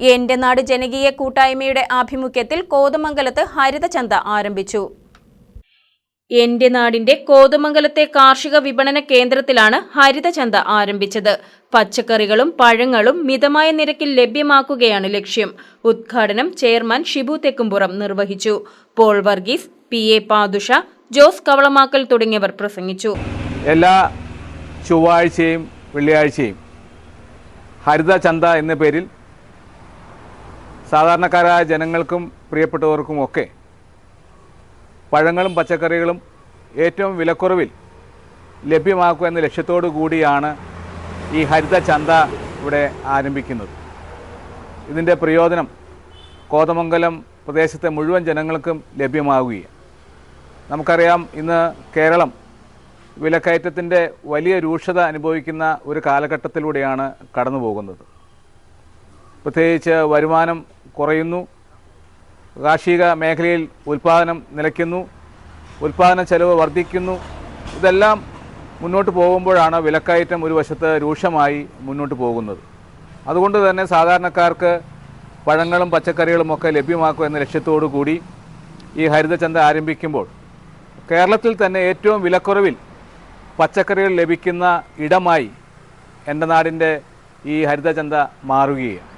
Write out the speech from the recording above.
എന്റെ നാട് ജനകീയ കൂട്ടായ്മയുടെ ആഭിമുഖ്യത്തിൽ കോതമംഗലത്ത് ഹരിതചന്ത ആരംഭിച്ചു. എന്റെ നാടിന്റെ കോതമംഗലത്തെ കാർഷിക വിപണന കേന്ദ്രത്തിലാണ് ഹരിതചന്ത ആരംഭിച്ചത്. പച്ചക്കറികളും പഴങ്ങളും മിതമായ നിരക്കിൽ ലഭ്യമാക്കുകയാണ് ലക്ഷ്യം. ഉദ്ഘാടനം ചെയർമാൻ ഷിബു തെക്കുംപുറം നിർവഹിച്ചു. പോൾ വർഗീസ് പി എ പാദുഷ ജോസ് കവളമാക്കൽ തുടങ്ങിയവർ പ്രസംഗിച്ചു. എല്ലാ ചൊവ്വാഴ്ചയും വെള്ളിയാഴ്ചയും ഹരിതചന്ത എന്ന പേരിൽ സാധാരണക്കാരായ ജനങ്ങൾക്കും പ്രിയപ്പെട്ടവർക്കും ഒക്കെ പഴങ്ങളും പച്ചക്കറികളും ഏറ്റവും വിലക്കുറവിൽ ലഭ്യമാക്കുക എന്ന ലക്ഷ്യത്തോടു കൂടിയാണ് ഈ ഹരിത ചന്ത ഇവിടെ ആരംഭിക്കുന്നത്. ഇതിന്റെ പ്രയോജനം കോതമംഗലം പ്രദേശത്തെ മുഴുവൻ ജനങ്ങൾക്കും ലഭ്യമാവുകയാണ്. നമുക്കറിയാം ഇന്ന് കേരളം വിലക്കയറ്റത്തിന്റെ വലിയ രൂക്ഷത അനുഭവിക്കുന്ന ഒരു കാലഘട്ടത്തിലൂടെയാണ് കടന്നു പോകുന്നത് പ്രത്യേകിച്ച് വരുമാനം കുറയുന്നു. കാർഷിക മേഖലയിൽ ഉൽപ്പാദനം നിലയ്ക്കുന്നു. ഉൽപ്പാദന ചെലവ് വർദ്ധിക്കുന്നു. ഇതെല്ലാം മുന്നോട്ട് പോകുമ്പോഴാണ് വിലക്കയറ്റം ഒരു വശത്ത് രൂക്ഷമായി മുന്നോട്ട് പോകുന്നത്. അതുകൊണ്ട് തന്നെ സാധാരണക്കാർക്ക് പഴങ്ങളും പച്ചക്കറികളും ഒക്കെ ലഭ്യമാക്കുക എന്ന ലക്ഷ്യത്തോടു കൂടി ഈ ഹരിതചന്ത ആരംഭിക്കുമ്പോൾ കേരളത്തിൽ തന്നെ ഏറ്റവും വിലക്കുറവിൽ പച്ചക്കറികൾ ലഭിക്കുന്ന ഇടമായി എന്റെ നാടിന്റെ ഈ ഹരിതചന്ത മാറുകയാണ്.